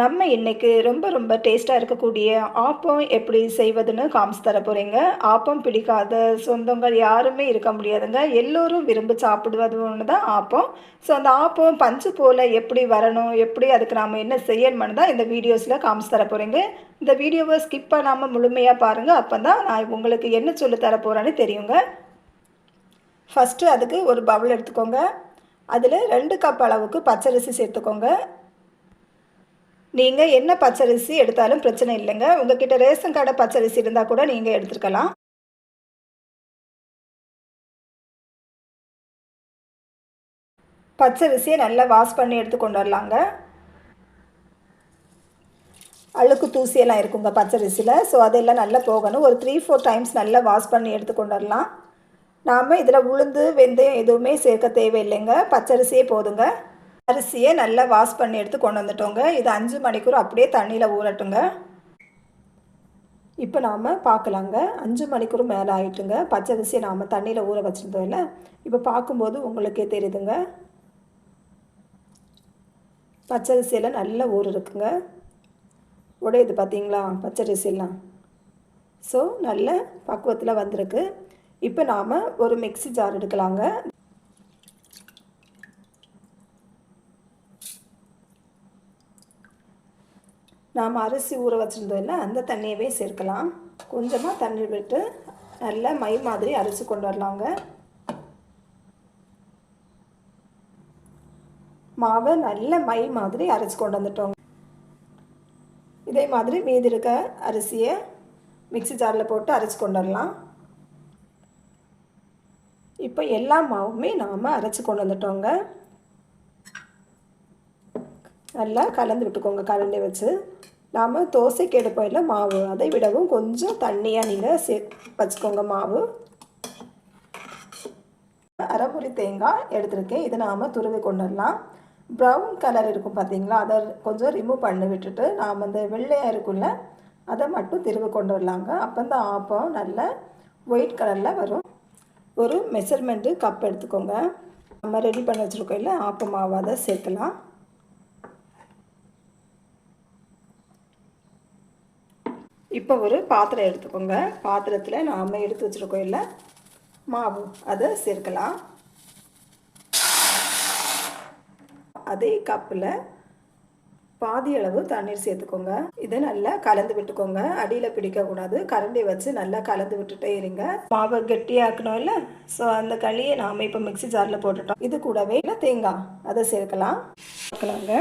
நம்ம இன்றைக்கி ரொம்ப ரொம்ப டேஸ்ட்டாக இருக்கக்கூடிய ஆப்பம் எப்படி செய்வதுன்னு காமிச்சு தர போகிறீங்க ஆப்பம் பிடிக்காத சொந்தங்கள் யாருமே இருக்க முடியாதுங்க. எல்லோரும் விரும்பி சாப்பிடுவது ஒன்று தான் ஆப்பம். ஸோ அந்த ஆப்பம் பஞ்சு போல் எப்படி வரணும் எப்படி அதுக்கு நாம் என்ன செய்யணும்னு தான் இந்த வீடியோஸில் காமிச்சு தர போகிறீங்க இந்த வீடியோவை ஸ்கிப் பண்ணாமல் முழுமையாக பாருங்கள் அப்போ தான் நான் உங்களுக்கு என்ன சொல்லி தர போகிறேன்னு தெரியுங்க. ஃபஸ்ட்டு அதுக்கு ஒரு பவுல் எடுத்துக்கோங்க. அதில் ரெண்டு கப் அளவுக்கு பச்சரிசி சேர்த்துக்கோங்க. நீங்கள் என்ன பச்சரிசி எடுத்தாலும் பிரச்சனை இல்லைங்க. உங்ககிட்ட ரேஷன் கடை பச்சரிசி இருந்தால் கூட நீங்கள் எடுத்துருக்கலாம் பச்சரிசியை நல்லா வாஷ் பண்ணி எடுத்து கொண்டு வரலாங்க. அழுக்கு தூசியெல்லாம் இருக்குங்க பச்சரிசியில். ஸோ அதெல்லாம் நல்லா போகணும். ஒரு த்ரீ ஃபோர் டைம்ஸ் நல்லா வாஷ் பண்ணி எடுத்து கொண்டு வரலாம். நாம் இதில் உளுந்து வெந்தயம் எதுவுமே சேர்க்க தேவையில்லைங்க. பச்சரிசியே போதுங்க. அரிசியை நல்லா வாஷ் பண்ணி எடுத்து கொண்டு வந்துட்டோங்க. இது அஞ்சு மணிக்கூர் அப்படியே தண்ணியில் ஊறட்டுங்க. இப்போ நாம் பார்க்கலாங்க அஞ்சு மணிக்கூர் மேலே ஆகிட்டுங்க பச்சரிசியை நாம் தண்ணியில் ஊற வச்சுருந்தோம் இல்லை? இப்போ பார்க்கும்போது உங்களுக்கே தெரியுதுங்க. பச்சரிசியில் நல்ல ஊர் இருக்குங்க. உடையுது பார்த்தீங்களா பச்சரிசியெல்லாம் ஸோ நல்ல பக்குவத்தில் வந்திருக்கு. இப்போ நாம் ஒரு மிக்சி ஜார் எடுக்கலாங்க. நாம் அரிசி ஊற வச்சுருந்தோம் இல்லை அந்த தண்ணியவே சேர்க்கலாம். கொஞ்சமாக தண்ணி விட்டு நல்ல மை மாதிரி அரிசி கொண்டு வரலாங்க. மாவை நல்ல மை மாதிரி அரைச்சி கொண்டு வந்துட்டோங்க. இதே மாதிரி மீதி இருக்க அரிசியை மிக்சி ஜாரில் போட்டு அரைச்சி கொண்டு வரலாம். இப்போ எல்லா மாவுமே நாம் அரைச்சி கொண்டு வந்துட்டோங்க. நல்லா கலந்து விட்டுக்கோங்க கரண்டி வச்சு. நாம் தோசைக்கு எடுப்போம் மாவு. அதை விடவும் கொஞ்சம் தண்ணியாக நீங்கள் சே வச்சுக்கோங்க மாவு. அரைமுறி தேங்காய் எடுத்திருக்கேன். இதை நாம் துருவி கொண்டு வரலாம் ப்ரௌன் கலர் இருக்கும் பார்த்தீங்களா அதை கொஞ்சம் ரிமூவ் பண்ணி விட்டுட்டு நாம் அந்த வெள்ளையாக இருக்குல்ல அதை மட்டும் திருவி கொண்டு வரலாங்க அப்போ இந்த ஆப்பம் நல்ல ஒயிட் கலரில் வரும். ஒரு மெஷர்மெண்ட்டு கப் எடுத்துக்கோங்க. நம்ம ரெடி பண்ணி வச்சுருக்கோம் இல்லை ஆப்ப மாவு அதை சேர்க்கலாம். இப்போ ஒரு பாத்திரம் எடுத்துக்கோங்க. பாத்திரத்தில் நாம் எடுத்து வச்சுருக்கோம் இல்லை? மாவு. அதை சேர்க்கலாம். அதே கப்பில் பாதி அளவு தண்ணீர் சேர்த்துக்கோங்க. இதை நல்லா கலந்து விட்டுக்கோங்க. அடியில் பிடிக்கக்கூடாது. கரண்டி வச்சு நல்லா கலந்து விட்டுட்டே இருங்க. மாவை கெட்டியாக்கணும் இல்லை? ஸோ அந்த களியை நாம் இப்போ மிக்சி ஜாரில் போட்டுட்டோம். இது கூடவே இல்லை தேங்காய். அதை சேர்க்கலாம். பார்க்கலாங்க.